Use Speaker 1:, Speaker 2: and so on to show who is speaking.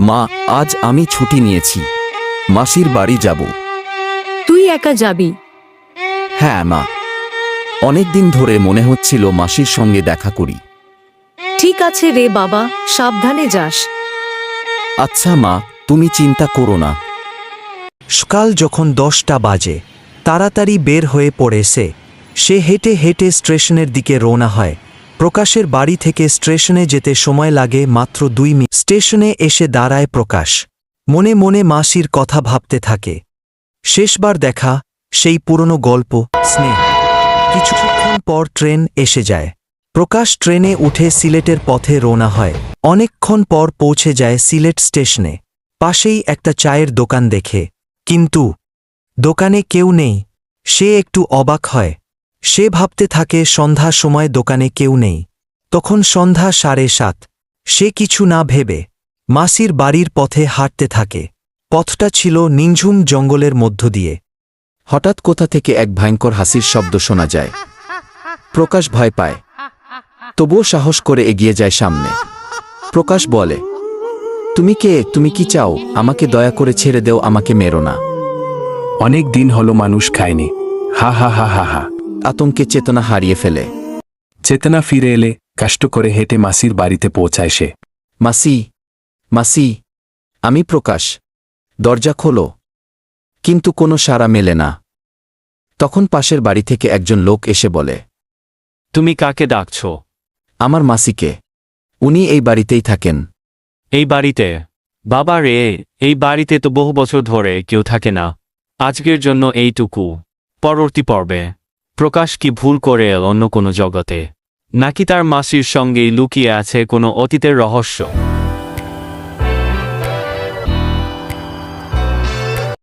Speaker 1: মা আজ আমি ছুটি নিয়েছি। মাসির বাড়ি যাব।
Speaker 2: তুই একা যাবি?
Speaker 1: হ্যাঁ মা। অনেকদিন ধরে মনে হচ্ছিল মাসির সঙ্গে দেখা করি।
Speaker 2: ঠিক আছে রে বাবা সাবধানে যাস।
Speaker 1: আচ্ছা মা তুমি চিন্তা করো না।
Speaker 3: সকাল যখন দশটা বাজে তাড়াতাড়ি বের হয়ে পড়ে সে। সে হেঁটে হেঁটে স্টেশনের দিকে রওনা হয়। প্রকাশের বাড়ি থেকে স্টেশনে যেতে সময় লাগে মাত্র দুই মিনিট স্টেশনে এসে দাঁড়ায় প্রকাশ। মনে মনে মাসির কথা ভাবতে থাকে। শেষবার দেখা, সেই পুরনো গল্প, স্নেহ। কিছুক্ষণ পর ট্রেন এসে যায়। প্রকাশ ট্রেনে উঠে সিলেটের পথে রওনা হয়। অনেকক্ষণ পর পৌঁছে যায় সিলেট স্টেশনে। পাশেই একটা চায়ের দোকান দেখে। কিন্তু, দোকানে কেউ নেই। সে একটু অবাক হয়। সে ভাবতে থাকে সন্ধ্যা সময় দোকানে কেউ নেই। তখন সন্ধ্যা সাড়ে সাত। সে কিছু না ভেবে মাসির বাড়ির পথে হাঁটতে থাকে। পথটা ছিল নিঞ্ঝুম জঙ্গলের মধ্য দিয়ে।
Speaker 1: হঠাৎ কোথা থেকে এক ভয়ঙ্কর হাসির শব্দ শোনা যায়। প্রকাশ ভয় পায়। তবুও সাহস করে এগিয়ে যায় সামনে। প্রকাশ বলে, তুমি কে? তুমি কি চাও? আমাকে দয়া করে ছেড়ে দেও, আমাকে মেরো না।
Speaker 4: অনেক দিন হলো মানুষ খায়নি। হা হা হা হা হা।
Speaker 1: আতঙ্কে চেতনা হারিয়ে ফেলে।
Speaker 4: চেতনা ফিরে এলে কষ্ট করে হেঁটে মাসির বাড়িতে পৌঁছায় সে।
Speaker 1: মাসি মাসি আমি প্রকাশ। দরজা খোলো। কিন্তু কোনো সাড়া মেলে না। তখন পাশের বাড়ি থেকে একজন লোক এসে বলে
Speaker 5: তুমি কাকে ডাকছ?
Speaker 1: আমার মাসিকে। উনি এই বাড়িতেই থাকেন।
Speaker 5: এই বাড়িতে? বাবা রে এই বাড়িতে তো বহু বছর ধরে কেউ থাকে না। আজকের জন্য এইটুকু। পরবর্তী পর্বে। প্রকাশ কি ভুল করে অন্য কোনো জগতে? নাকি তার মাসির সঙ্গেই লুকিয়ে আছে কোনো অতীতের রহস্য?